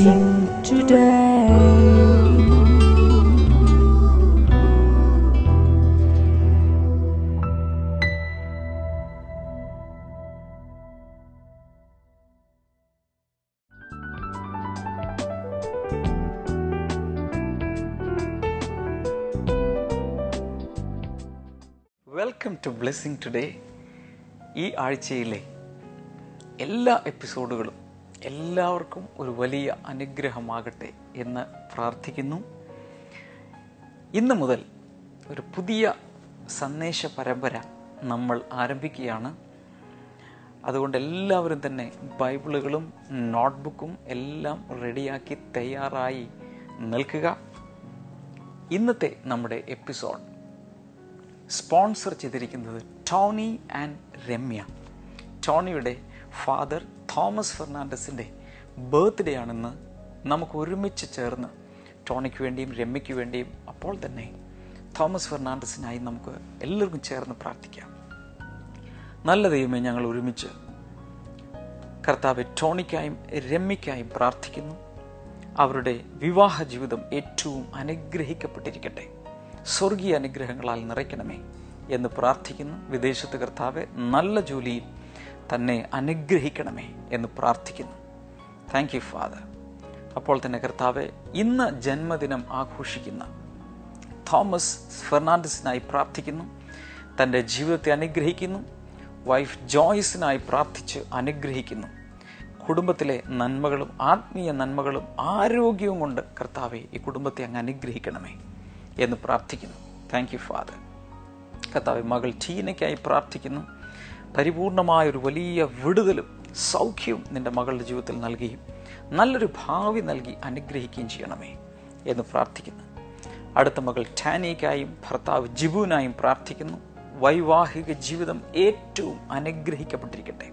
sing today. Welcome to Blessing Today ഈ ആഴ്ചയിലെ എല്ലാ എപ്പിസോഡുകളും എല്ലാവർക്കും ഒരു വലിയ അനുഗ്രഹമാകട്ടെ എന്ന് പ്രാർത്ഥിക്കുന്നു ഇന്ന് മുതൽ ഒരു പുതിയ സന്ദേശ പരമ്പര നമ്മൾ ആരംഭിക്കുകയാണ് അതുകൊണ്ട് എല്ലാവരും തന്നെ ബൈബിളുകളും നോട്ട്ബുക്കും എല്ലാം റെഡിയാക്കി തയ്യാറായി നിൽക്കുക ഇന്നത്തെ നമ്മുടെ എപ്പിസോഡ് സ്പോൺസർ ചെയ്തിരിക്കുന്നത് ടോണി ആൻഡ് രമ്യ ടോണിയുടെ ഫാദർ തോമസ് ഫെർണാണ്ടസിൻ്റെ ബർത്ത്ഡേ ആണെന്ന് നമുക്ക് ഒരുമിച്ച് ചേർന്ന് ടോണിക്ക് വേണ്ടിയും രമ്യയ്ക്ക് വേണ്ടിയും അപ്പോൾ തന്നെ തോമസ് ഫെർണാണ്ടസിനായി നമുക്ക് എല്ലാവർക്കും ചേർന്ന് പ്രാർത്ഥിക്കാം നല്ല ദൈവമേ ഞങ്ങൾ ഒരുമിച്ച് കർത്താവ് ടോണിക്കായും രമ്യയ്ക്കായും പ്രാർത്ഥിക്കുന്നു അവരുടെ വിവാഹ ജീവിതം ഏറ്റവും അനുഗ്രഹിക്കപ്പെട്ടിരിക്കട്ടെ സ്വർഗീയ അനുഗ്രഹങ്ങളാൽ നിറയ്ക്കണമേ എന്ന് പ്രാർത്ഥിക്കുന്നു വിദേശത്ത് കർത്താവ് നല്ല ജോലിയിൽ തന്നെ അനുഗ്രഹിക്കണമേ എന്ന് പ്രാർത്ഥിക്കുന്നു താങ്ക് യു ഫാദർ അപ്പോൾ തന്നെ കർത്താവ് ഇന്ന് ജന്മദിനം ആഘോഷിക്കുന്ന തോമസ് ഫെർണാണ്ടസിനായി പ്രാർത്ഥിക്കുന്നു തൻ്റെ ജീവിതത്തെ അനുഗ്രഹിക്കുന്നു വൈഫ് ജോയ്സിനായി പ്രാർത്ഥിച്ച് അനുഗ്രഹിക്കുന്നു കുടുംബത്തിലെ നന്മകളും ആത്മീയ നന്മകളും ആരോഗ്യവും കൊണ്ട് കർത്താവെ ഈ കുടുംബത്തെ അങ്ങ് അനുഗ്രഹിക്കണമേ എന്ന് പ്രാർത്ഥിക്കുന്നു താങ്ക് യു ഫാദർ കർത്താവ് മകൾ ടീനയ്ക്കായി പ്രാർത്ഥിക്കുന്നു പരിപൂർണമായ ഒരു വലിയ വിടുതലും സൗഖ്യവും നിൻ്റെ മകളുടെ ജീവിതത്തിൽ നൽകുകയും നല്ലൊരു ഭാവി നൽകി അനുഗ്രഹിക്കുകയും ചെയ്യണമേ എന്ന് പ്രാർത്ഥിക്കുന്നു അടുത്ത മകൾ ടാനിക്കായും ഭർത്താവ് ജിബുവിനായും പ്രാർത്ഥിക്കുന്നു വൈവാഹിക ജീവിതം ഏറ്റവും അനുഗ്രഹിക്കപ്പെട്ടിരിക്കട്ടെ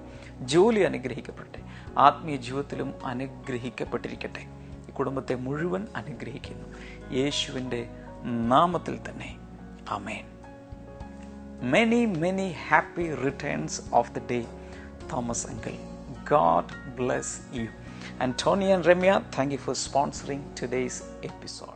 ജോലി അനുഗ്രഹിക്കപ്പെടട്ടെ ആത്മീയ ജീവിതത്തിലും അനുഗ്രഹിക്കപ്പെട്ടിരിക്കട്ടെ ഈ കുടുംബത്തെ മുഴുവൻ അനുഗ്രഹിക്കുന്നു യേശുവിൻ്റെ നാമത്തിൽ തന്നെ അമേൻ Many, many happy returns of the day, Thomas Uncle. God bless you. And Tony and Remya, thank you for sponsoring today's episode.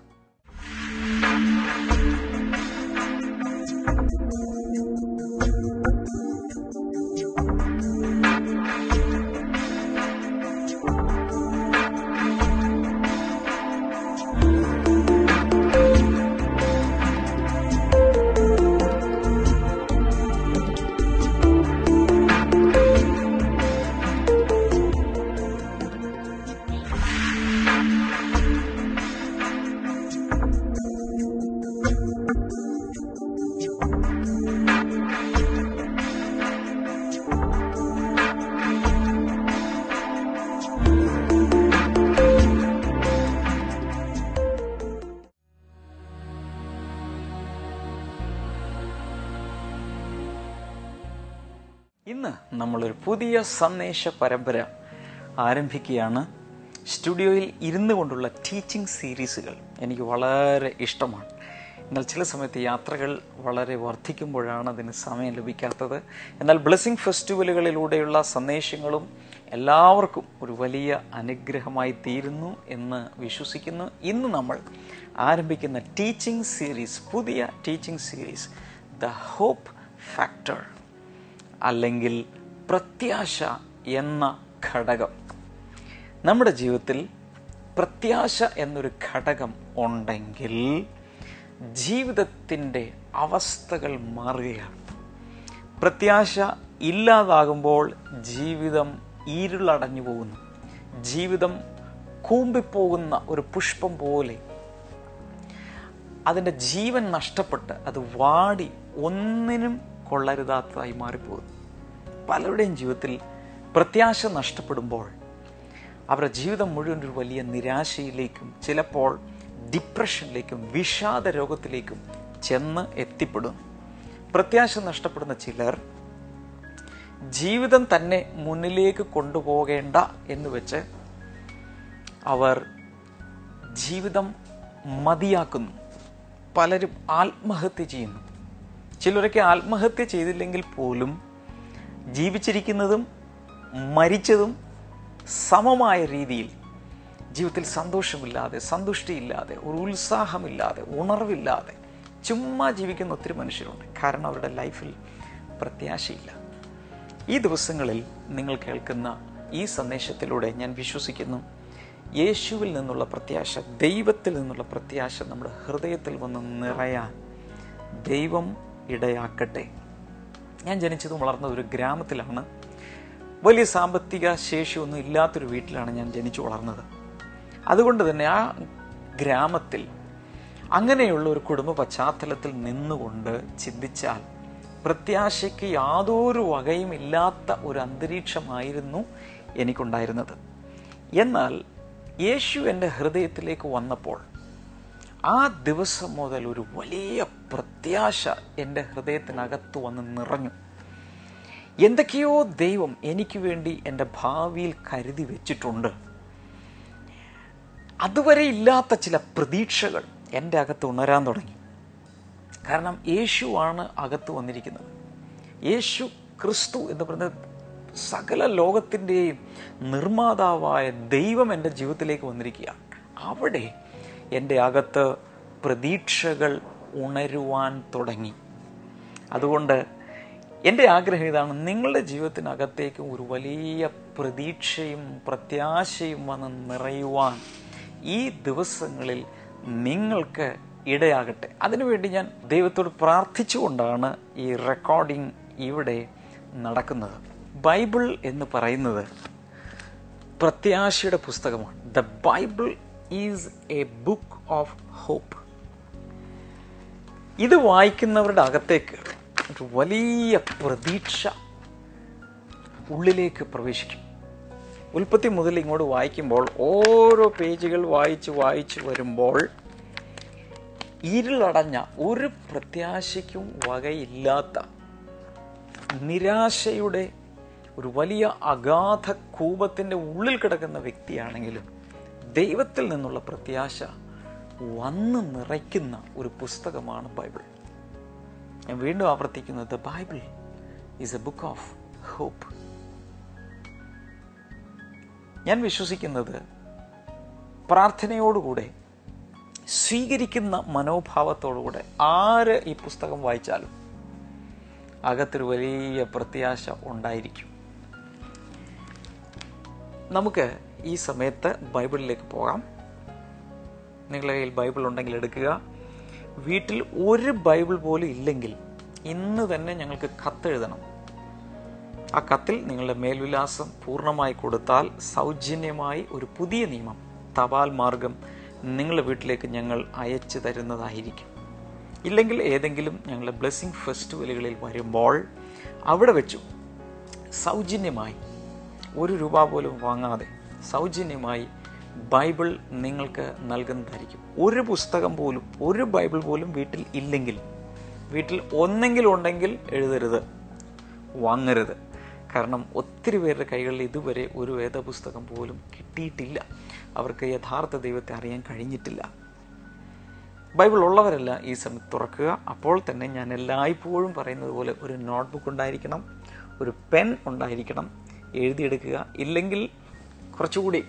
ഇന്ന് നമ്മളൊരു പുതിയ സന്ദേശ പരമ്പര ആരംഭിക്കുകയാണ് സ്റ്റുഡിയോയിൽ ഇരുന്നു കൊണ്ടുള്ള ടീച്ചിങ് സീരീസുകൾ എനിക്ക് വളരെ ഇഷ്ടമാണ് എന്നാൽ ചില സമയത്ത് യാത്രകൾ വളരെ വർദ്ധിക്കുമ്പോഴാണ് അതിന് സമയം ലഭിക്കാത്തത് എന്നാൽ ബ്ലെസ്സിങ് ഫെസ്റ്റിവലുകളിലൂടെയുള്ള സന്ദേശങ്ങളും എല്ലാവർക്കും ഒരു വലിയ അനുഗ്രഹമായി തീരുന്നു എന്ന് വിശ്വസിക്കുന്നു ഇന്ന് നമ്മൾ ആരംഭിക്കുന്ന ടീച്ചിങ് സീരീസ് പുതിയ teaching series the hope factor അല്ലെങ്കിൽ പ്രത്യാശ എന്ന ഘടകം നമ്മുടെ ജീവിതത്തിൽ പ്രത്യാശ എന്നൊരു ഘടകം ഉണ്ടെങ്കിൽ ജീവിതത്തിൻ്റെ അവസ്ഥകൾ മാറുകയാണ് പ്രത്യാശ ഇല്ലാതാകുമ്പോൾ ജീവിതം ഇരുളടഞ്ഞു പോകുന്നു ജീവിതം കൂമ്പിപ്പോകുന്ന ഒരു പുഷ്പം പോലെ അതിൻ്റെ ജീവൻ നഷ്ടപ്പെട്ട് അത് വാടി ഒന്നിനും കൊള്ളരുതാത്തതായി മാറിപ്പോകും പലരുടെയും ജീവിതത്തിൽ പ്രത്യാശ നഷ്ടപ്പെടുമ്പോൾ അവരുടെ ജീവിതം മുഴുവൻ ഒരു വലിയ നിരാശയിലേക്കും ചിലപ്പോൾ ഡിപ്രഷനിലേക്കും വിഷാദ രോഗത്തിലേക്കും ചെന്ന് എത്തിപ്പെടും പ്രത്യാശ നഷ്ടപ്പെടുന്ന ചിലർ ജീവിതം തന്നെ മുന്നിലേക്ക് കൊണ്ടുപോകേണ്ട എന്ന് വെച്ച് അവർ ജീവിതം മതിയാക്കുന്നു പലരും ആത്മഹത്യ ചെയ്യുന്നു ചിലരൊക്കെ ആത്മഹത്യ ചെയ്തില്ലെങ്കിൽ പോലും ജീവിച്ചിരിക്കുന്നതും മരിച്ചതും സമമായ രീതിയിൽ ജീവിതത്തിൽ സന്തോഷമില്ലാതെ സന്തുഷ്ടിയില്ലാതെ ഒരു ഉത്സാഹമില്ലാതെ ഉണർവില്ലാതെ ചുമ്മാ ജീവിക്കുന്ന ഒത്തിരി മനുഷ്യരുണ്ട് കാരണം അവരുടെ ലൈഫിൽ പ്രത്യാശയില്ല ഈ ദിവസങ്ങളിൽ നിങ്ങൾ കേൾക്കുന്ന ഈ സന്ദേശത്തിലൂടെ ഞാൻ വിശ്വസിക്കുന്നു യേശുവിൽ നിന്നുള്ള പ്രത്യാശ ദൈവത്തിൽ നിന്നുള്ള പ്രത്യാശ നമ്മുടെ ഹൃദയത്തിൽ വന്ന് നിറയാൻ ദൈവം ഇടയാക്കട്ടെ ഞാൻ ജനിച്ചതും വളർന്നത് ഒരു ഗ്രാമത്തിലാണ് വലിയ സാമ്പത്തിക ശേഷിയൊന്നും ഇല്ലാത്തൊരു വീട്ടിലാണ് ഞാൻ ജനിച്ചു വളർന്നത് അതുകൊണ്ട് തന്നെ ആ ഗ്രാമത്തിൽ അങ്ങനെയുള്ള ഒരു കുടുംബ പശ്ചാത്തലത്തിൽ നിന്നുകൊണ്ട് ചിന്തിച്ചാൽ പ്രത്യാശയ്ക്ക് യാതൊരു വകയും ഇല്ലാത്ത ഒരു അന്തരീക്ഷമായിരുന്നു എനിക്കുണ്ടായിരുന്നത് എന്നാൽ യേശു എൻ്റെ ഹൃദയത്തിലേക്ക് വന്നപ്പോൾ ആ ദിവസം മുതൽ ഒരു വലിയ പ്രത്യാശ എൻ്റെ ഹൃദയത്തിനകത്ത് വന്ന് നിറഞ്ഞു എന്തൊക്കെയോ ദൈവം എനിക്ക് വേണ്ടി എൻ്റെ ഭാവിയിൽ കരുതി വെച്ചിട്ടുണ്ട് അതുവരെ ഇല്ലാത്ത ചില പ്രതീക്ഷകൾ എൻ്റെ അകത്ത് ഉണരാൻ തുടങ്ങി കാരണം യേശുവാണ് അകത്ത് വന്നിരിക്കുന്നത് യേശു ക്രിസ്തു എന്ന് പറയുന്നത് സകല ലോകത്തിൻ്റെയും നിർമ്മാതാവായ ദൈവം എൻ്റെ ജീവിതത്തിലേക്ക് വന്നിരിക്കുകയാണ് അവിടെ എൻ്റെ അകത്ത് പ്രതീക്ഷകൾ ഉണരുവാൻ തുടങ്ങി അതുകൊണ്ട് എൻ്റെ ആഗ്രഹം ഇതാണ് നിങ്ങളുടെ ജീവിതത്തിനകത്തേക്കും ഒരു വലിയ പ്രതീക്ഷയും പ്രത്യാശയും വന്ന് നിറയുവാൻ ഈ ദിവസങ്ങളിൽ നിങ്ങൾക്ക് ഇടയാകട്ടെ അതിനുവേണ്ടി ഞാൻ ദൈവത്തോട് പ്രാർത്ഥിച്ചുകൊണ്ടാണ് ഈ റെക്കോർഡിംഗ് ഇവിടെ നടക്കുന്നത് ബൈബിൾ എന്ന് പറയുന്നത് പ്രത്യാശയുടെ പുസ്തകമാണ് the Bible is a book of hope ഇത് വായിക്കുന്നവരുടെ അകത്തേക്ക് ഒരു വലിയ പ്രതീക്ഷ ഉള്ളിലേക്ക് പ്രവേശിക്കും ഉൽപ്പത്തി മുതൽ ഇങ്ങോട്ട് വായിക്കുമ്പോൾ ഓരോ പേജുകൾ വായിച്ച് വായിച്ച് വരുമ്പോൾ ഇരുളടഞ്ഞ ഒരു പ്രത്യാശയ്ക്കും വകയില്ലാത്ത നിരാശയുടെ ഒരു വലിയ അഗാധ കൂപത്തിൻ്റെ ഉള്ളിൽ കിടക്കുന്ന വ്യക്തിയാണെങ്കിലും ദൈവത്തിൽ നിന്നുള്ള പ്രത്യാശ വന്ന് നിറയ്ക്കുന്ന ഒരു പുസ്തകമാണ് ബൈബിൾ ഞാൻ വീണ്ടും ആവർത്തിക്കുന്നത് Bible is a book of hope ഞാൻ വിശ്വസിക്കുന്നത് പ്രാർത്ഥനയോടുകൂടെ സ്വീകരിക്കുന്ന മനോഭാവത്തോടുകൂടെ ആര് ഈ പുസ്തകം വായിച്ചാലും അകത്തൊരു വലിയ പ്രത്യാശ ഉണ്ടായിരിക്കും നമുക്ക് ഈ സമയത്ത് ബൈബിളിലേക്ക് പോകാം നിങ്ങളുടെ കയ്യിൽ ബൈബിൾ ഉണ്ടെങ്കിൽ എടുക്കുക വീട്ടിൽ ഒരു ബൈബിൾ പോലും ഇല്ലെങ്കിൽ ഇന്ന് തന്നെ ഞങ്ങൾക്ക് കത്തെഴുതണം ആ കത്തിൽ നിങ്ങളുടെ മേൽവിലാസം പൂർണ്ണമായി കൊടുത്താൽ സൗജന്യമായി ഒരു പുതിയ നിയമം തപാൽ മാർഗം നിങ്ങളുടെ വീട്ടിലേക്ക് ഞങ്ങൾ അയച്ചു തരുന്നതായിരിക്കും ഇല്ലെങ്കിൽ ഏതെങ്കിലും ഞങ്ങളുടെ ബ്ലെസ്സിങ് ഫെസ്റ്റിവലുകളിൽ വരുമ്പോൾ അവിടെ വെച്ചു സൗജന്യമായി ഒരു രൂപ പോലും വാങ്ങാതെ സൗജന്യമായി ബൈബിൾ നിങ്ങൾക്ക് നൽകുന്നതായിരിക്കും ഒരു പുസ്തകം പോലും ഒരു ബൈബിൾ പോലും വീട്ടിൽ ഇല്ലെങ്കിൽ വീട്ടിൽ ഒന്നെങ്കിലും ഉണ്ടെങ്കിൽ എഴുതരുത് വാങ്ങരുത് കാരണം ഒത്തിരി പേരുടെ കൈകളിൽ ഇതുവരെ ഒരു വേദപുസ്തകം പോലും കിട്ടിയിട്ടില്ല അവർക്ക് യഥാർത്ഥ ദൈവത്തെ അറിയാൻ കഴിഞ്ഞിട്ടില്ല ബൈബിൾ ഉള്ളവരല്ല ഈ സമയത്ത് തുറക്കുക അപ്പോൾ തന്നെ ഞാൻ എല്ലായ്പ്പോഴും പറയുന്നത് പോലെ ഒരു നോട്ട്ബുക്ക് ഉണ്ടായിരിക്കണം ഒരു പെൻ ഉണ്ടായിരിക്കണം എഴുതിയെടുക്കുക ഇല്ലെങ്കിൽ കുറച്ചുകൂടി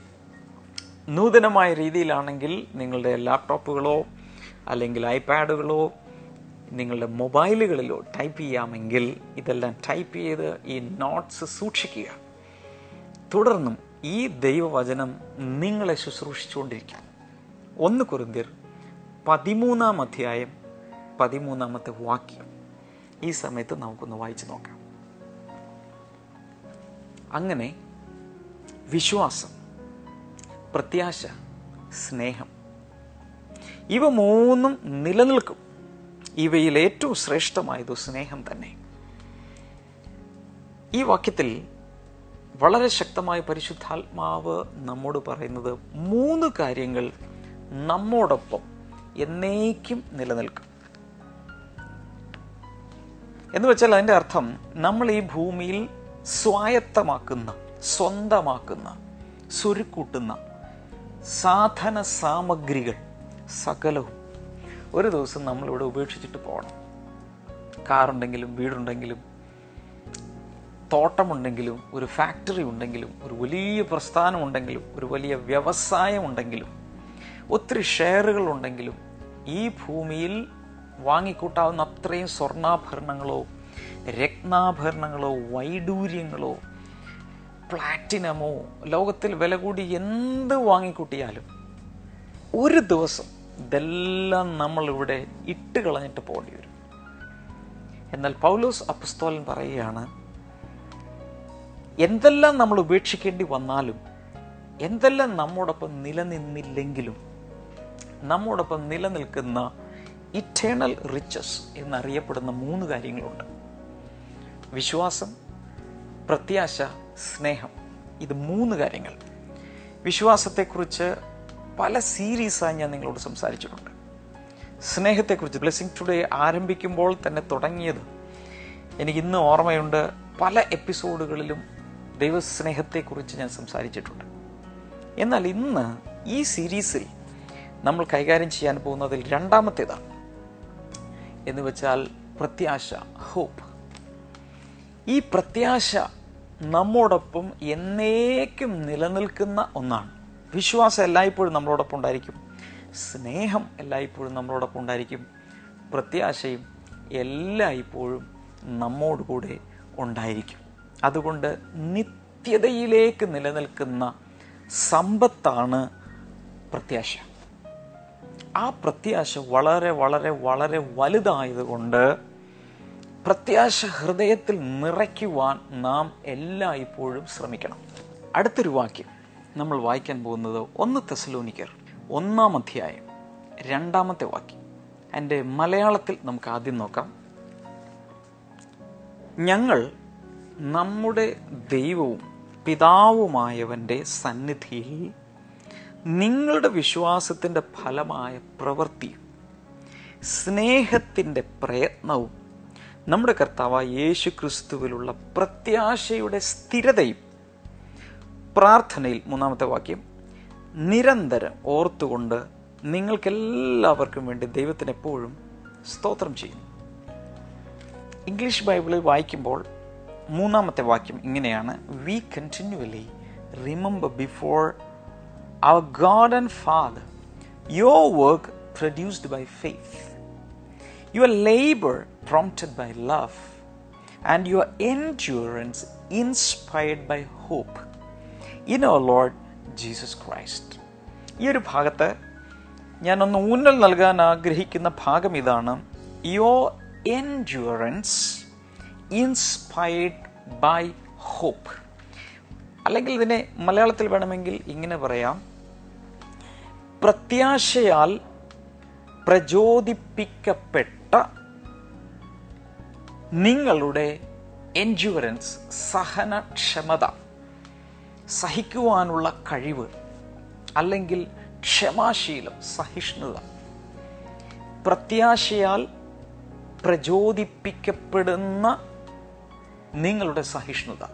നൂതനമായ രീതിയിലാണെങ്കിൽ നിങ്ങളുടെ ലാപ്ടോപ്പുകളോ അല്ലെങ്കിൽ ഐപാഡുകളോ നിങ്ങളുടെ മൊബൈലുകളിലോ ടൈപ്പ് ചെയ്യാമെങ്കിൽ ഇതെല്ലാം ടൈപ്പ് ചെയ്ത് ഈ നോട്ട്സ് സൂക്ഷിക്കുക തുടർന്നും ഈ ദൈവവചനം നിങ്ങളെ ശുശ്രൂഷിച്ചുകൊണ്ടിരിക്കും ഒന്ന് കുരുന്തിർ പതിമൂന്നാം അധ്യായം പതിമൂന്നാമത്തെ വാക്യം ഈ സമയത്ത് നമുക്കൊന്ന് വായിച്ചു നോക്കാം അങ്ങനെ വിശ്വാസം പ്രത്യാശ സ്നേഹം ഇവ മൂന്നും നിലനിൽക്കും ഇവയിൽ ഏറ്റവും ശ്രേഷ്ഠമായത് സ്നേഹം തന്നെ ഈ വാക്യത്തിൽ വളരെ ശക്തമായി പരിശുദ്ധാത്മാവ് നമ്മോട് പറയുന്നത് മൂന്ന് കാര്യങ്ങൾ നമ്മോടൊപ്പം എന്നേക്കും നിലനിൽക്കും എന്ന് വെച്ചാൽ അതിൻ്റെ അർത്ഥം നമ്മൾ ഈ ഭൂമിയിൽ സ്വായത്തമാക്കുന്ന സ്വന്തമാക്കുന്ന സുരുക്കൂട്ടുന്ന സാധന സാമഗ്രികൾ സകലവും ഒരു ദിവസം നമ്മളിവിടെ ഉപേക്ഷിച്ചിട്ട് പോകണം കാറുണ്ടെങ്കിലും വീടുണ്ടെങ്കിലും തോട്ടമുണ്ടെങ്കിലും ഒരു ഫാക്ടറി ഉണ്ടെങ്കിലും ഒരു വലിയ പ്രസ്ഥാനമുണ്ടെങ്കിലും ഒരു വലിയ വ്യവസായമുണ്ടെങ്കിലും ഉണ്ടെങ്കിലും ഒത്തിരി ഷെയറുകളുണ്ടെങ്കിലും ഉണ്ടെങ്കിലും ഈ ഭൂമിയിൽ വാങ്ങിക്കൂട്ടാവുന്ന അത്രയും സ്വർണ്ണാഭരണങ്ങളോ രത്നാഭരണങ്ങളോ വൈഡൂര്യങ്ങളോ പ്ലാറ്റിനമോ ലോകത്തിൽ വില കൂടി എന്ത് വാങ്ങിക്കൂട്ടിയാലും ഒരു ദിവസം ഇതെല്ലാം നമ്മളിവിടെ ഇട്ട് കളഞ്ഞിട്ട് പോകേണ്ടി വരും എന്നാൽ പൗലോസ് അപ്പുസ്തോലൻ പറയുകയാണ് എന്തെല്ലാം നമ്മൾ ഉപേക്ഷിക്കേണ്ടി വന്നാലും എന്തെല്ലാം നമ്മോടൊപ്പം നിലനിന്നില്ലെങ്കിലും നമ്മോടൊപ്പം നിലനിൽക്കുന്ന ഇറ്റേണൽ റിച്ചസ് എന്നറിയപ്പെടുന്ന മൂന്ന് കാര്യങ്ങളുണ്ട് വിശ്വാസം പ്രത്യാശ സ്നേഹം ഇത് മൂന്ന് കാര്യങ്ങൾ വിശ്വാസത്തെക്കുറിച്ച് പല സീരീസായി ഞാൻ നിങ്ങളോട് സംസാരിച്ചിട്ടുണ്ട് സ്നേഹത്തെക്കുറിച്ച് ബ്ലെസ്സിങ് ടുഡേ ആരംഭിക്കുമ്പോൾ തന്നെ തുടങ്ങിയത് എനിക്ക് ഇന്ന് ഓർമ്മയുണ്ട് പല എപ്പിസോഡുകളിലും ദൈവസ്നേഹത്തെക്കുറിച്ച് ഞാൻ സംസാരിച്ചിട്ടുണ്ട് എന്നാൽ ഇന്ന് ഈ സീരീസിൽ നമ്മൾ കൈകാര്യം ചെയ്യാൻ പോകുന്നതിൽ രണ്ടാമത്തേതാണ് എന്ന് വെച്ചാൽ പ്രത്യാശ ഹോപ്പ് ഈ പ്രത്യാശ നമ്മോടൊപ്പം എന്നേക്കും നിലനിൽക്കുന്ന ഒന്നാണ് വിശ്വാസം എല്ലായ്പ്പോഴും നമ്മളോടൊപ്പം ഉണ്ടായിരിക്കും സ്നേഹം എല്ലായ്പ്പോഴും നമ്മളോടൊപ്പം ഉണ്ടായിരിക്കും പ്രത്യാശയും എല്ലായ്പ്പോഴും നമ്മോടുകൂടെ ഉണ്ടായിരിക്കും അതുകൊണ്ട് നിത്യതയിലേക്ക് നിലനിൽക്കുന്ന സമ്പത്താണ് പ്രത്യാശ ആ പ്രത്യാശ വളരെ വളരെ വളരെ വലുതായതുകൊണ്ട് പ്രത്യാശ ഹൃദയത്തിൽ നിറയ്ക്കുവാൻ നാം എല്ലായ്പ്പോഴും ശ്രമിക്കണം അടുത്തൊരു വാക്യം നമ്മൾ വായിക്കാൻ പോകുന്നത് ഒന്ന് തെസലോനിക്കർ ഒന്നാം അധ്യായം രണ്ടാമത്തെ വാക്യം എൻ്റെ മലയാളത്തിൽ നമുക്ക് ആദ്യം നോക്കാം ഞങ്ങൾ നമ്മുടെ ദൈവവും പിതാവുമായവൻ്റെ സന്നിധിയിൽ നിങ്ങളുടെ വിശ്വാസത്തിൻ്റെ ഫലമായ പ്രവൃത്തിയും സ്നേഹത്തിൻ്റെ പ്രയത്നവും നമ്മുടെ കർത്താവ് യേശു ക്രിസ്തുവിലുള്ള പ്രത്യാശയുടെ സ്ഥിരതയും പ്രാർത്ഥനയിൽ മൂന്നാമത്തെ വാക്യം നിരന്തരം ഓർത്തുകൊണ്ട് നിങ്ങൾക്കെല്ലാവർക്കും വേണ്ടി ദൈവത്തിന് എപ്പോഴും സ്തോത്രം ചെയ്യുന്നു ഇംഗ്ലീഷ് ബൈബിളിൽ വായിക്കുമ്പോൾ മൂന്നാമത്തെ വാക്യം ഇങ്ങനെയാണ് we continually remember before our God and father your work produced by faith your labour prompted by love, and your endurance inspired by hope in our Lord Jesus Christ. ഈ ഒരു ഭാഗത്ത് ഒന്ന് ഊന്നൽ നൽകാൻ ആഗ്രഹിക്കുന്ന ഭാഗം ഇതാണ് യോ എൻഡ്യൂറൻസ് ഇൻസ്പയർഡ് ബൈ ഹോപ്പ് അല്ലെങ്കിൽ ഇതിനെ മലയാളത്തിൽ വേണമെങ്കിൽ ഇങ്ങനെ പറയാം പ്രത്യാശയാൽ പ്രചോദിപ്പിക്കപ്പെട്ട് നിങ്ങളുടെ എൻജുവറൻസ് സഹനക്ഷമത സഹിക്കുവാനുള്ള കഴിവ് അല്ലെങ്കിൽ ക്ഷമാശീലം സഹിഷ്ണുത പ്രത്യാശയാൽ പ്രചോദിപ്പിക്കപ്പെടുന്ന നിങ്ങളുടെ സഹിഷ്ണുത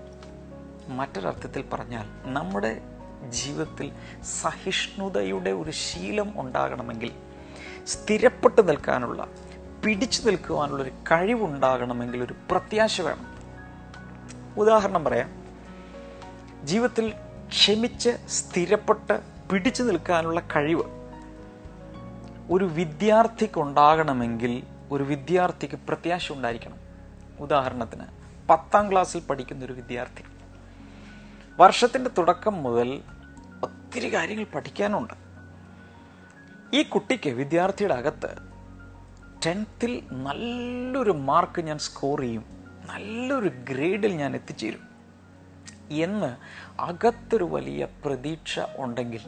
മറ്റൊരർത്ഥത്തിൽ പറഞ്ഞാൽ നമ്മുടെ ജീവിതത്തിൽ സഹിഷ്ണുതയുടെ ഒരു ശീലം ഉണ്ടാകണമെങ്കിൽ സ്ഥിരപ്പെട്ടു നിൽക്കാനുള്ള പിടിച്ചു നിൽക്കുവാനുള്ളൊരു കഴിവുണ്ടാകണമെങ്കിൽ ഒരു പ്രത്യാശ വേണം ഉദാഹരണം പറയാം ജീവിതത്തിൽ ക്ഷമിച്ച് സ്ഥിരപ്പെട്ട് പിടിച്ചു നിൽക്കാനുള്ള കഴിവ് ഒരു വിദ്യാർത്ഥിക്കുണ്ടാകണമെങ്കിൽ ഒരു വിദ്യാർത്ഥിക്ക് പ്രത്യാശ ഉണ്ടായിരിക്കണം ഉദാഹരണത്തിന് പത്താം ക്ലാസ്സിൽ പഠിക്കുന്ന ഒരു വിദ്യാർത്ഥി വർഷത്തിൻ്റെ തുടക്കം മുതൽ ഒത്തിരി കാര്യങ്ങൾ പഠിക്കാനുണ്ട് ഈ കുട്ടിക്ക് വിദ്യാർത്ഥിയുടെ അകത്ത് ടെൻത്തിൽ നല്ലൊരു മാർക്ക് ഞാൻ സ്കോർ ചെയ്യും നല്ലൊരു ഗ്രേഡിൽ ഞാൻ എത്തിച്ചേരും എന്ന് അകത്തൊരു വലിയ പ്രതീക്ഷ ഉണ്ടെങ്കിൽ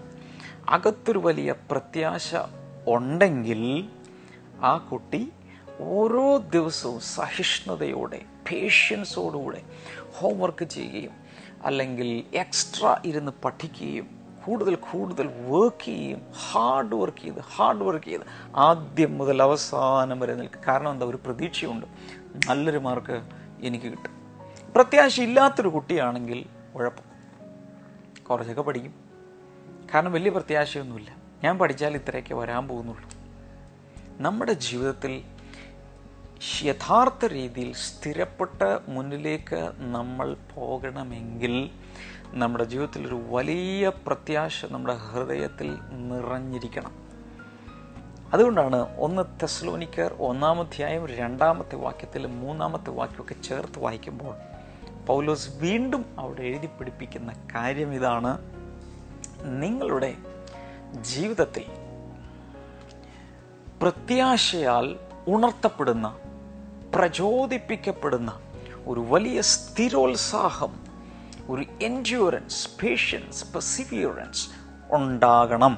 അകത്തൊരു വലിയ പ്രത്യാശ ഉണ്ടെങ്കിൽ ആ കുട്ടി ഓരോ ദിവസവും സഹിഷ്ണുതയോടെ പേഷ്യൻസോടുകൂടെ ഹോംവർക്ക് ചെയ്യുകയും അല്ലെങ്കിൽ എക്സ്ട്രാ ഇരുന്ന് പഠിക്കുകയും കൂടുതൽ കൂടുതൽ വർക്ക് ചെയ്യും ഹാർഡ് വർക്ക് ചെയ്ത് ഹാർഡ് വർക്ക് ചെയ്ത് ആദ്യം മുതൽ അവസാനം വരെ നിൽക്കും കാരണം എന്താ ഒരു പ്രതീക്ഷയുണ്ട് നല്ലൊരു മാർക്ക് എനിക്ക് കിട്ടും ഇല്ലാത്തൊരു കുട്ടിയാണെങ്കിൽ കുഴപ്പം കുറച്ചൊക്കെ പഠിക്കും കാരണം വലിയ പ്രത്യാശയൊന്നുമില്ല ഞാൻ പഠിച്ചാൽ ഇത്രയൊക്കെ വരാൻ പോകുന്നുള്ളൂ നമ്മുടെ ജീവിതത്തിൽ യഥാർത്ഥ രീതിയിൽ സ്ഥിരപ്പെട്ട മുന്നിലേക്ക് നമ്മൾ പോകണമെങ്കിൽ നമ്മുടെ ജീവിതത്തിൽ ഒരു വലിയ പ്രത്യാശ നമ്മുടെ ഹൃദയത്തിൽ നിറഞ്ഞിരിക്കണം അതുകൊണ്ടാണ് ഒന്ന് തെസ്ലോനിക്കർ ഒന്നാമധ്യായം രണ്ടാമത്തെ വാക്യത്തിൽ മൂന്നാമത്തെ വാക്യമൊക്കെ ചേർത്ത് വായിക്കുമ്പോൾ പൗലോസ് വീണ്ടും അവിടെ എഴുതി പിടിപ്പിക്കുന്ന കാര്യം ഇതാണ് നിങ്ങളുടെ ജീവിതത്തിൽ പ്രത്യാശയാൽ ഉണർത്തപ്പെടുന്ന പ്രചോദിപ്പിക്കപ്പെടുന്ന ഒരു വലിയ സ്ഥിരോത്സാഹം ഒരു എൻഡ്യൂറൻസ് പേഷ്യൻസ് പെസിവിയറൻസ് ഉണ്ടാകണം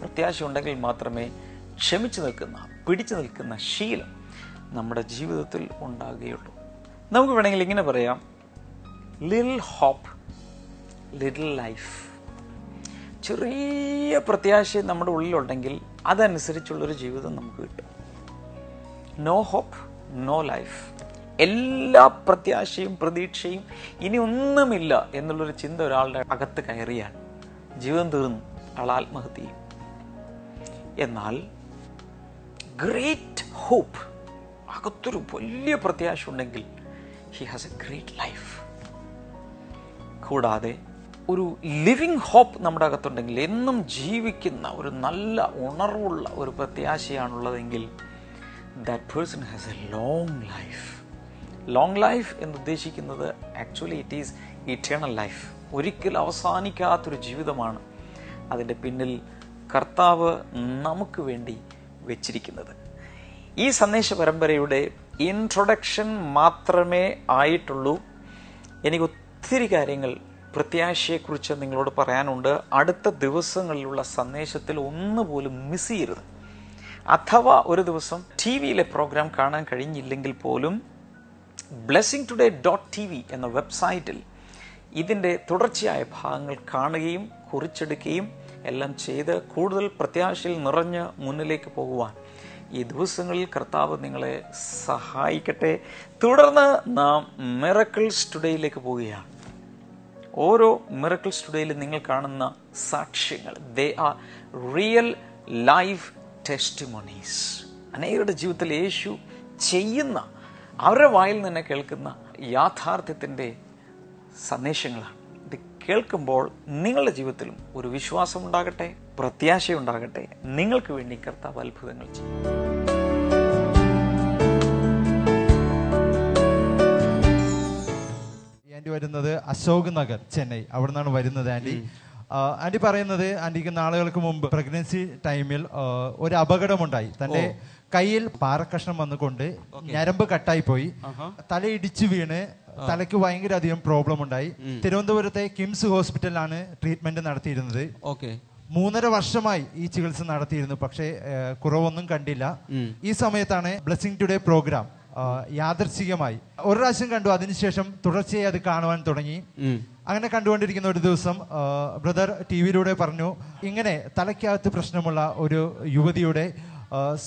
പ്രത്യാശ ഉണ്ടെങ്കിൽ മാത്രമേ ക്ഷമിച്ചു നിൽക്കുന്ന പിടിച്ചു നിൽക്കുന്ന ശീലം നമ്മുടെ ജീവിതത്തിൽ ഉണ്ടാകുകയുള്ളൂ നമുക്ക് വേണമെങ്കിൽ ഇങ്ങനെ പറയാം ലിറ്റിൽ ഹോപ്പ് ലിറ്റിൽ ലൈഫ് ചെറിയ പ്രത്യാശ നമ്മുടെ ഉള്ളിലുണ്ടെങ്കിൽ അതനുസരിച്ചുള്ളൊരു ജീവിതം നമുക്ക് കിട്ടും നോ ഹോപ്പ് നോ ലൈഫ് എല്ലാ പ്രത്യാശയും പ്രതീക്ഷയും ഇനി ഒന്നുമില്ല എന്നുള്ളൊരു ചിന്ത ഒരാളുടെ അകത്ത് കയറിയാൽ ജീവൻ തീർന്നു ആൾ ആത്മഹത്യ ചെയ്യും എന്നാൽ ഗ്രേറ്റ് ഹോപ്പ് അകത്തൊരു വലിയ പ്രത്യാശ ഉണ്ടെങ്കിൽ he has a great life കൂടാതെ ഒരു ലിവിങ് ഹോപ്പ് നമ്മുടെ അകത്തുണ്ടെങ്കിൽ എന്നും ജീവിക്കുന്ന ഒരു നല്ല ഉണർവുള്ള ഒരു പ്രത്യാശയാണുള്ളതെങ്കിൽ that person has a long life long life എന്ന് ഉദ്ദേശിക്കുന്നത് actually it is eternal life ഒരിക്കലും അവസാനിക്കാത്തൊരു ജീവിതമാണ് അതിൻ്റെ പിന്നിൽ കർത്താവ് നമുക്ക് വേണ്ടി വെച്ചിരിക്കുന്നത് ഈ സന്ദേശ പരമ്പരയുടെ ഇൻട്രൊഡക്ഷൻ മാത്രമേ ആയിട്ടുള്ളൂ എനിക്ക് ഒത്തിരി കാര്യങ്ങൾ പ്രത്യാശയെക്കുറിച്ച് നിങ്ങളോട് പറയാനുണ്ട് അടുത്ത ദിവസങ്ങളിലുള്ള സന്ദേശത്തിൽ ഒന്നുപോലും മിസ് ചെയ്യരുത് അഥവാ ഒരു ദിവസം ടി വിയിലെ പ്രോഗ്രാം കാണാൻ കഴിഞ്ഞില്ലെങ്കിൽ പോലും Blessing Today dot T V എന്ന വെബ്സൈറ്റിൽ ഇതിൻ്റെ തുടർച്ചയായ ഭാഗങ്ങൾ കാണുകയും കുറിച്ചെടുക്കുകയും എല്ലാം ചെയ്ത് കൂടുതൽ പ്രത്യാശയിൽ നിറഞ്ഞ് മുന്നിലേക്ക് പോകുവാൻ ഈ ദിവസങ്ങളിൽ കർത്താവ് നിങ്ങളെ സഹായിക്കട്ടെ തുടർന്ന് നാം മിറക്കിൾസ് ടുഡേയിലേക്ക് പോവുകയാണ് ഓരോ മിറക്കിൾസ് ടുഡേയിൽ നിങ്ങൾ കാണുന്ന സാക്ഷ്യങ്ങൾ they are real life testimonies അനേകരുടെ ജീവിതത്തിൽ യേശു ചെയ്യുന്ന അവരുടെ വായിൽ നിന്ന് കേൾക്കുന്ന യാഥാർത്ഥ്യത്തിൻ്റെ സന്ദേശങ്ങളാണ് ഇത് കേൾക്കുമ്പോൾ നിങ്ങളുടെ ജീവിതത്തിലും ഒരു വിശ്വാസം ഉണ്ടാകട്ടെ പ്രത്യാശയുണ്ടാകട്ടെ നിങ്ങൾക്ക് വേണ്ടി കർത്താവ് അത്ഭുതങ്ങൾ ചെയ്യും വരുന്നത് അശോക് നഗർ ചെന്നൈ അവിടെ നിന്നാണ് വരുന്നത് ആൻഡി ആന്റി പറയുന്നത് ആന്റിക്ക് നാളുകൾക്ക് മുമ്പ് പ്രഗ്നൻസി ടൈമിൽ ഒരു അപകടമുണ്ടായി തന്റെ കയ്യിൽ പാറക്കഷ്ണം വന്നുകൊണ്ട് ഞരമ്പ് കട്ടായി പോയി ഇടിച്ചു വീണ് തലയ്ക്ക് ഭയങ്കര അധികം പ്രോബ്ലം ഉണ്ടായി തിരുവനന്തപുരത്തെ കിംസ് ഹോസ്പിറ്റലിലാണ് ട്രീറ്റ്മെന്റ് നടത്തിയിരുന്നത് മൂന്നര വർഷമായി ഈ ചികിത്സ നടത്തിയിരുന്നു പക്ഷേ കുറവൊന്നും കണ്ടില്ല ഈ സമയത്താണ് ബ്ലസ്സിംഗ് ടുഡേ പ്രോഗ്രാം യാദർശികമായി ഒരു പ്രാവശ്യം കണ്ടു അതിനുശേഷം തുടർച്ചയായി അത് കാണുവാൻ തുടങ്ങി അങ്ങനെ കണ്ടുകൊണ്ടിരിക്കുന്ന ഒരു ദിവസം ബ്രദർ ടി വിയിലൂടെ പറഞ്ഞു ഇങ്ങനെ തലയ്ക്കകത്ത് പ്രശ്നമുള്ള ഒരു യുവതിയുടെ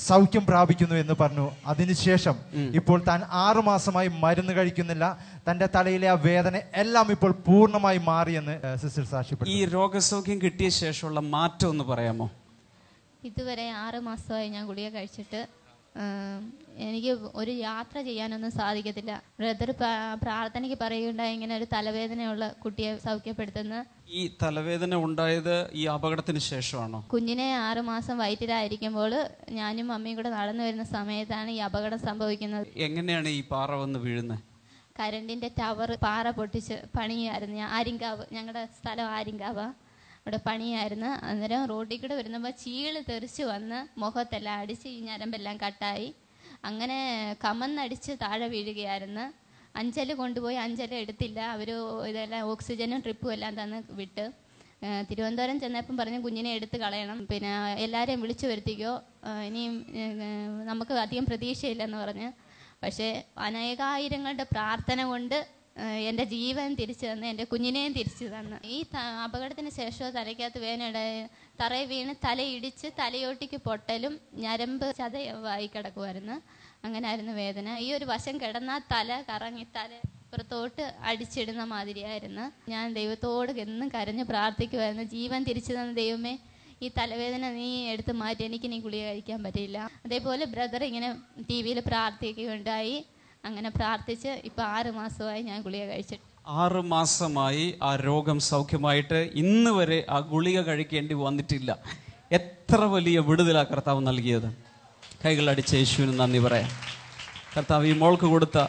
സൗഖ്യം പ്രാപിക്കുന്നു എന്ന് പറഞ്ഞു അതിനുശേഷം ഇപ്പോൾ താൻ ആറുമാസമായി മാസമായി മരുന്ന് കഴിക്കുന്നില്ല തന്റെ തലയിലെ ആ വേദന എല്ലാം ഇപ്പോൾ പൂർണ്ണമായി മാറിയെന്ന് സിസ്റ്റർ സാക്ഷ്യപ്പെട്ടു ഈ രോഗസൗഖ്യം കിട്ടിയ ശേഷമുള്ള മാറ്റം ഒന്ന് പറയാമോ ഇതുവരെ ആറ് മാസമായി ഞാൻ ഗുളിക കഴിച്ചിട്ട് എനിക്ക് ഒരു യാത്ര ചെയ്യാനൊന്നും സാധിക്കത്തില്ല ബ്രദർ പ്രാർത്ഥനയ്ക്ക് പറയുകയുണ്ടായി ഇങ്ങനെ ഒരു തലവേദനയുള്ള കുട്ടിയെ സൗഖ്യപ്പെടുത്തുന്ന ഈ തലവേദന ഉണ്ടായത് ഈ അപകടത്തിന് ശേഷമാണോ കുഞ്ഞിനെ ആറുമാസം വയറ്റിലായിരിക്കുമ്പോൾ ഞാനും അമ്മയും കൂടെ നടന്നു വരുന്ന സമയത്താണ് ഈ അപകടം സംഭവിക്കുന്നത് എങ്ങനെയാണ് ഈ പാറ വന്ന് വീഴുന്നത് കരണ്ടിന്റെ ടവർ പാറ പൊട്ടിച്ച് പണിയായിരുന്നു ആരിങ്കാവ് ഞങ്ങളുടെ സ്ഥലം ആരിങ്കാവാണ് അവിടെ പണിയായിരുന്നു അന്നേരം റോഡിൽ കൂടെ വരുന്നപ്പോൾ ചീള് തെറിച്ച് വന്ന് മുഖത്തെല്ലാം അടിച്ച് ഈ ഞരമ്പെല്ലാം കട്ടായി അങ്ങനെ കമന്നടിച്ച് താഴെ വീഴുകയായിരുന്നു അഞ്ചല് കൊണ്ടുപോയി അഞ്ചല് എടുത്തില്ല അവർ ഇതെല്ലാം ഓക്സിജനും ട്രിപ്പും എല്ലാം തന്ന് വിട്ട് തിരുവനന്തപുരം ചെന്നപ്പം പറഞ്ഞു കുഞ്ഞിനെ എടുത്ത് കളയണം പിന്നെ എല്ലാവരെയും വിളിച്ചു വരുത്തിക്കോ ഇനിയും നമുക്ക് അധികം പ്രതീക്ഷയില്ലെന്ന് പറഞ്ഞ് പക്ഷേ അനേകായിരങ്ങളുടെ പ്രാർത്ഥന കൊണ്ട് എൻ്റെ ജീവൻ തിരിച്ചു തന്ന് എൻ്റെ കുഞ്ഞിനെയും തിരിച്ചു തന്ന് ഈ അപകടത്തിന് ശേഷമോ തലയ്ക്കകത്ത് വേനയുടെ തറയിൽ വീണ് തലയിടിച്ച് തലയോട്ടിക്ക് പൊട്ടലും ഞരമ്പ് ചതവായി കിടക്കുമായിരുന്നു അങ്ങനായിരുന്നു വേദന ഈ ഒരു വശം കിടന്നാൽ തല കറങ്ങി തല പുറത്തോട്ട് അടിച്ചിടുന്ന മാതിരിയായിരുന്നു ഞാൻ ദൈവത്തോട് എന്നും കരഞ്ഞ് പ്രാർത്ഥിക്കുമായിരുന്നു ജീവൻ തിരിച്ചു തന്ന ദൈവമേ ഈ തലവേദന നീ എടുത്ത് മാറ്റി എനിക്ക് നീ ഗുളിക കഴിക്കാൻ പറ്റില്ല അതേപോലെ ബ്രദർ ഇങ്ങനെ ടി വിയിൽ പ്രാർത്ഥിക്കുകയുണ്ടായി അങ്ങനെ പ്രാർത്ഥിച്ച് ഇപ്പൊ ആറ് മാസമായി ഞാൻ ഗുളിക കഴിച്ചിട്ട് ആറ് മാസമായി ആ രോഗം സൗഖ്യമായിട്ട് ഇന്ന് വരെ ആ ഗുളിക കഴിക്കേണ്ടി വന്നിട്ടില്ല എത്ര വലിയ വിടുതലാ കർത്താവ് നൽകിയത് കൈകളടിച്ച യേശുവിന് നന്ദി പറയാം കർത്താവ് ഈ മോൾക്ക് കൊടുത്ത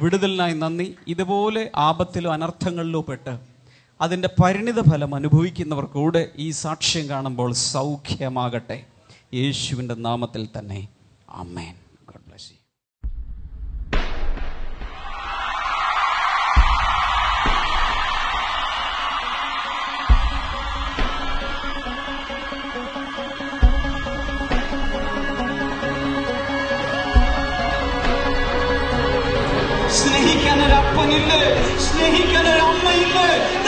വിടുതലിനായി നന്ദി ഇതുപോലെ ആപത്തിലോ അനർത്ഥങ്ങളിലോ പെട്ട് അതിൻ്റെ പരിണിത ഫലം അനുഭവിക്കുന്നവർ കൂടെ ഈ സാക്ഷ്യം കാണുമ്പോൾ സൗഖ്യമാകട്ടെ യേശുവിൻ്റെ നാമത്തിൽ തന്നെ അമ്മേൻ Amen.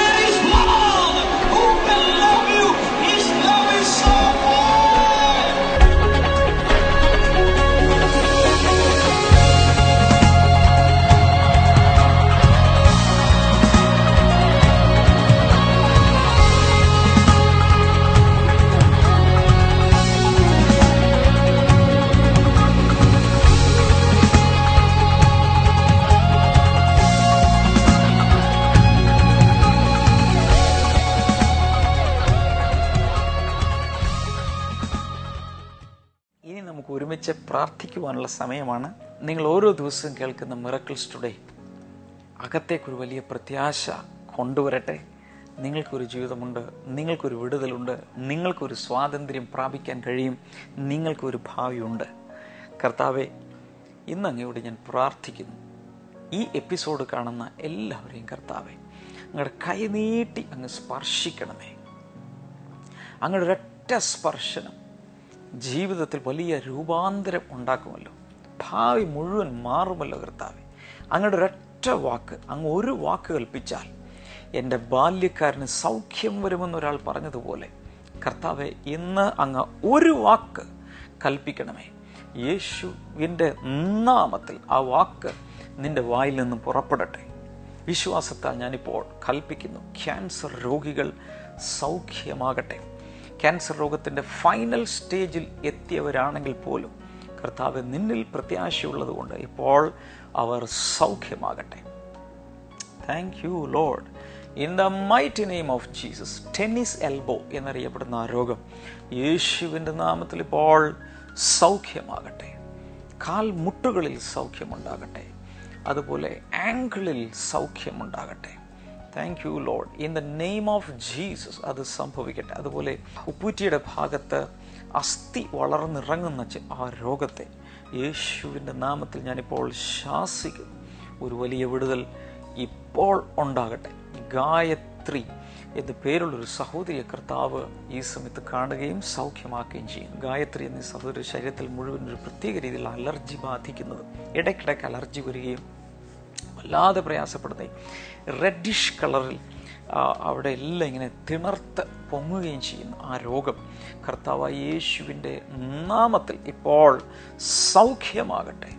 പ്രാർത്ഥിക്കുവാനുള്ള സമയമാണ് നിങ്ങൾ ഓരോ ദിവസവും കേൾക്കുന്ന മിറക്കിൾസ് ടുഡേ അകത്തേക്കൊരു വലിയ പ്രത്യാശ കൊണ്ടുവരട്ടെ നിങ്ങൾക്കൊരു ജീവിതമുണ്ട് നിങ്ങൾക്കൊരു വിടുതലുണ്ട് നിങ്ങൾക്കൊരു സ്വാതന്ത്ര്യം പ്രാപിക്കാൻ കഴിയും നിങ്ങൾക്കൊരു ഭാവിയുണ്ട് കർത്താവെ ഇന്ന് അങ്ങയോട് ഞാൻ പ്രാർത്ഥിക്കുന്നു ഈ എപ്പിസോഡ് കാണുന്ന എല്ലാവരെയും കർത്താവെ അങ്ങയുടെ കൈ നീട്ടി അങ്ങ് സ്പർശിക്കണമേ അങ്ങയുടെ ഒരൊറ്റ സ്പർശനം ജീവിതത്തിൽ വലിയ രൂപാന്തരം ഉണ്ടാക്കുമല്ലോ ഭാവി മുഴുവൻ മാറുമല്ലോ കർത്താവെ അങ്ങയുടെ ഒരൊറ്റ വാക്ക് അങ്ങ് ഒരു വാക്ക് കൽപ്പിച്ചാൽ എൻ്റെ ബാല്യക്കാരന് സൗഖ്യം വരുമെന്നൊരാൾ പറഞ്ഞതുപോലെ കർത്താവെ ഇന്ന് അങ്ങ് ഒരു വാക്ക് കൽപ്പിക്കണമേ യേശുവിൻ്റെ നാമത്തിൽ ആ വാക്ക് നിന്റെ വായിൽ നിന്നും പുറപ്പെടട്ടെ വിശ്വാസത്താൽ ഞാനിപ്പോൾ കൽപ്പിക്കുന്നു ക്യാൻസർ രോഗികൾ സൗഖ്യമാകട്ടെ ക്യാൻസർ രോഗത്തിൻ്റെ ഫൈനൽ സ്റ്റേജിൽ എത്തിയവരാണെങ്കിൽ പോലും കർത്താവ് നിന്നിൽ പ്രത്യാശയുള്ളതുകൊണ്ട് ഇപ്പോൾ അവർ സൗഖ്യമാകട്ടെ thank you Lord in the might name of Jesus tennis elbow എന്നറിയപ്പെടുന്ന ആ രോഗം യേശുവിൻ്റെ നാമത്തിൽ ഇപ്പോൾ സൗഖ്യമാകട്ടെ കാൽമുട്ടുകളിൽ സൗഖ്യമുണ്ടാകട്ടെ അതുപോലെ ആങ്കിളിൽ സൗഖ്യമുണ്ടാകട്ടെ thank you Lord in the name of Jesus അത് സംഭവിക്കട്ടെ അതുപോലെ ഉപ്പൂറ്റിയുടെ ഭാഗത്ത് അസ്ഥി വളർന്നിറങ്ങുന്ന ആ രോഗത്തെ യേശുവിൻ്റെ നാമത്തിൽ ഞാനിപ്പോൾ ശാസിക്കുന്നു ഒരു വലിയ വിടുതൽ ഇപ്പോൾ ഉണ്ടാകട്ടെ ഗായത്രി എന്ന് പേരുള്ളൊരു സഹോദരി കർത്താവ് ഈ സമയത്ത് കാണുകയും സൗഖ്യമാക്കുകയും ചെയ്യും ഗായത്രി എന്നീ സഹോദരി ശരീരത്തിൽ മുഴുവൻ ഒരു പ്രത്യേക രീതിയിൽ അലർജി ബാധിക്കുന്നത് ഇടയ്ക്കിടയ്ക്ക് അലർജി വരികയും വല്ലാതെ പ്രയാസപ്പെടുന്നത് റെഡിഷ് കളറിൽ അവിടെ എല്ലാം ഇങ്ങനെ തിണർത്ത് പൊങ്ങുകയും ചെയ്യുന്നു ആ രോഗം കർത്താവ് യേശുവിൻ്റെ നാമത്തിൽ ഇപ്പോൾ സൗഖ്യമാകട്ടെ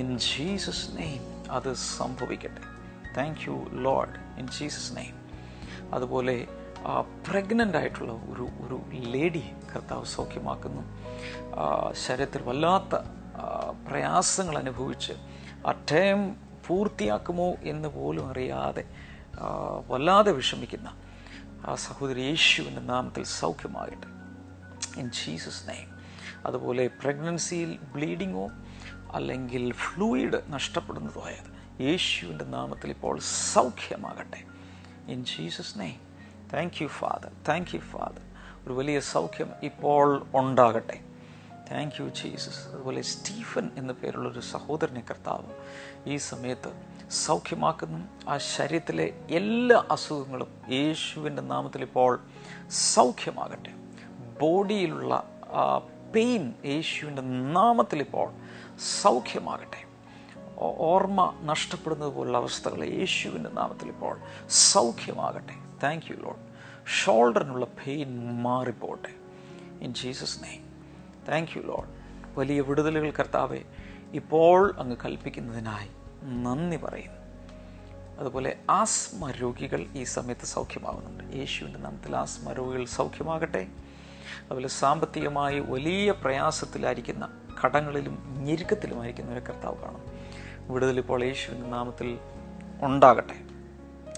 ഇൻ ജീസസ് നെയ്മ് അത് സംഭവിക്കട്ടെ thank you Lord in Jesus name അതുപോലെ പ്രഗ്നൻ്റ് ആയിട്ടുള്ള ഒരു ഒരു ലേഡി കർത്താവ് സൗഖ്യമാക്കുന്നു ശരീരത്തിൽ വല്ലാത്ത പ്രയാസങ്ങൾ അനുഭവിച്ച് അറ്റയം പൂർത്തിയാക്കുമോ എന്ന് പോലും അറിയാതെ വല്ലാതെ വിഷമിക്കുന്ന ആ സഹോദരി യേശുവിൻ്റെ നാമത്തിൽ സൗഖ്യമാകട്ടെ ഇൻ ജീസസ് നെയിം അതുപോലെ പ്രഗ്നൻസിയിൽ ബ്ലീഡിങ്ങോ അല്ലെങ്കിൽ ഫ്ലൂയിഡ് നഷ്ടപ്പെടുന്നതോ ആയത് യേശുവിൻ്റെ നാമത്തിൽ ഇപ്പോൾ സൗഖ്യമാകട്ടെ in Jesus name thank you father thank you father ഒരു വലിയ സൗഖ്യം ഇപ്പോൾ ഉണ്ടാകട്ടെ താങ്ക് യു ജീസസ് അതുപോലെ സ്റ്റീഫൻ പേരുള്ള പേരുള്ളൊരു സഹോദരനെ കർത്താവ് ഈ സമയത്ത് സൗഖ്യമാക്കുന്നു ആ ശരീരത്തിലെ എല്ലാ അസുഖങ്ങളും യേശുവിൻ്റെ നാമത്തിൽ ഇപ്പോൾ സൗഖ്യമാകട്ടെ ബോഡിയിലുള്ള പെയിൻ യേശുവിൻ്റെ നാമത്തിൽ ഇപ്പോൾ സൗഖ്യമാകട്ടെ ഓർമ്മ നഷ്ടപ്പെടുന്നത് പോലുള്ള അവസ്ഥകൾ യേശുവിൻ്റെ നാമത്തിൽ ഇപ്പോൾ സൗഖ്യമാകട്ടെ താങ്ക് യു ലോഡ് ഷോൾഡറിനുള്ള പെയിൻ മാറിപ്പോകട്ടെ in Jesus name thank you Lord വലിയ വിടുതലുകൾ കർത്താവേ ഇപ്പോൾ അങ്ങ് കൽപ്പിക്കുന്നതിനായി നന്ദി പറയുന്നു അതുപോലെ ആസ്മ രോഗികൾ ഈ സമയത്ത് സൗഖ്യമാകുന്നുണ്ട് യേശുവിൻ്റെ നാമത്തിൽ ആസ്മ രോഗികൾ സൗഖ്യമാകട്ടെ അതുപോലെ സാമ്പത്തികമായി വലിയ പ്രയാസത്തിലായിരിക്കുന്ന കടങ്ങളിലും ഞെരുക്കത്തിലുമായിരിക്കുന്ന ഒരു കർത്താവ് കാണും വിടുതൽ ഇപ്പോൾ യേശുവിൻ്റെ നാമത്തിൽ ഉണ്ടാകട്ടെ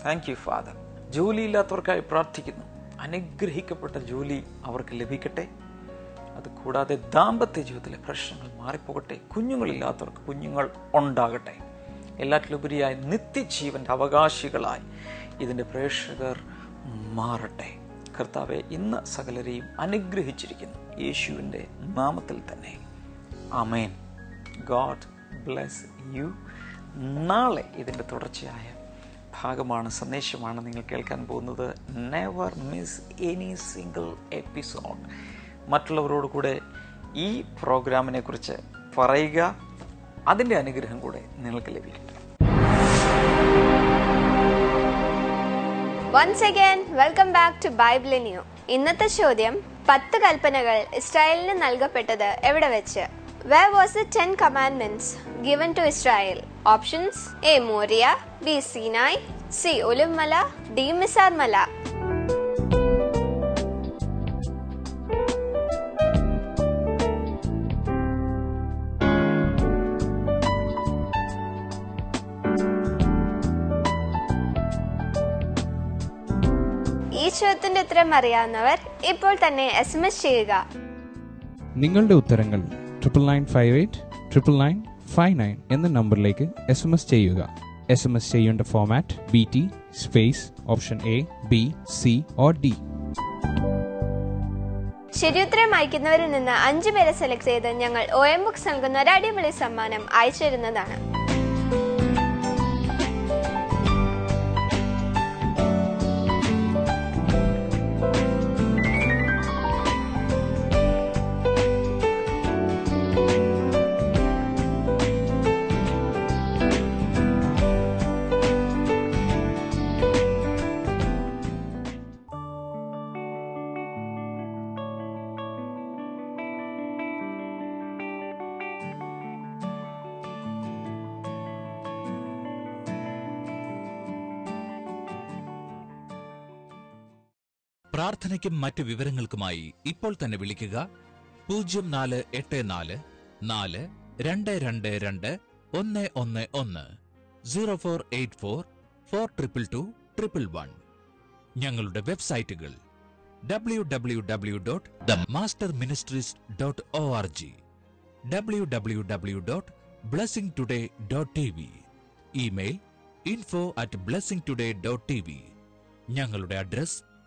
താങ്ക് യു ഫാദർ ജോലിയില്ലാത്തവർക്കായി പ്രാർത്ഥിക്കുന്നു അനുഗ്രഹിക്കപ്പെട്ട ജോലി അവർക്ക് ലഭിക്കട്ടെ അത് കൂടാതെ ദാമ്പത്യ ജീവിതത്തിലെ പ്രശ്നങ്ങൾ മാറിപ്പോകട്ടെ കുഞ്ഞുങ്ങളില്ലാത്തവർക്ക് കുഞ്ഞുങ്ങൾ ഉണ്ടാകട്ടെ എല്ലാറ്റിലുപരിയായി നിത്യജീവൻ്റെ അവകാശികളായി ഇതിൻ്റെ പ്രേക്ഷകർ മാറട്ടെ കർത്താവെ ഇന്ന് സകലരെയും അനുഗ്രഹിച്ചിരിക്കുന്നു യേശുവിൻ്റെ നാമത്തിൽ തന്നെ അമേൻ ഗാഡ് ബ്ലെസ് യു നാളെ ഇതിൻ്റെ തുടർച്ചയായ ഭാഗമാണ് സന്ദേശമാണ് നിങ്ങൾ കേൾക്കാൻ പോകുന്നത് never miss any single episode മറ്റുള്ളവരോട് കൂടെ ഈ പ്രോഗ്രാമിനെ കുറിച്ച് പറയുക അതിൻ്റെ അനുഗ്രഹം കൂടെ നിങ്ങൾക്ക് ലഭിക്കും once again welcome back to Bible new ഇന്നത്തെ ചോദ്യം പത്ത് കൽപ്പനകൾ ഇസ്രായേലിന് നൽകപ്പെട്ടത് എവിടെ വെച്ച് where was the ten commandments given to Israel options A Moriah B Sinai C ഒലിമല D Mizar മല ചോദ്യത്തിന്റെ ഉത്തരം അറിയാവുന്നവർ ഇപ്പോൾ തന്നെ എസ് എം എസ് ചെയ്യുക നിങ്ങളുടെ ഉത്തരങ്ങൾ triple nine five eight triple nine five nine എന്ന നമ്പറിലേക്ക് എസ് എം എസ് ചെയ്യുക എസ് എം എസ് ചെയ്യേണ്ട format B T space option A B C or D ശരിയുത്തരം അയക്കുന്നവരിൽ നിന്ന് അഞ്ചു പേരെ സെലക്ട് ചെയ്ത് ഞങ്ങൾ ഒ എം ബുക്സ് നൽകുന്ന ഒരു അടിപൊളി സമ്മാനം അയച്ചിരുന്നതാണ് പ്രാർത്ഥനയ്ക്കും മറ്റ് വിവരങ്ങൾക്കുമായി ഇപ്പോൾ തന്നെ വിളിക്കുക പൂജ്യം നാല് എട്ട് നാല് നാല് രണ്ട് രണ്ട് രണ്ട് ഒന്ന് ഒന്ന് ഒന്ന് zero four eight four four triple two triple one ഞങ്ങളുടെ വെബ്സൈറ്റുകൾ W W W dot the Master Ministries dot O R G W W W dot Blessing Today dot T V email info at Blessing Today dot T V ഞങ്ങളുടെ address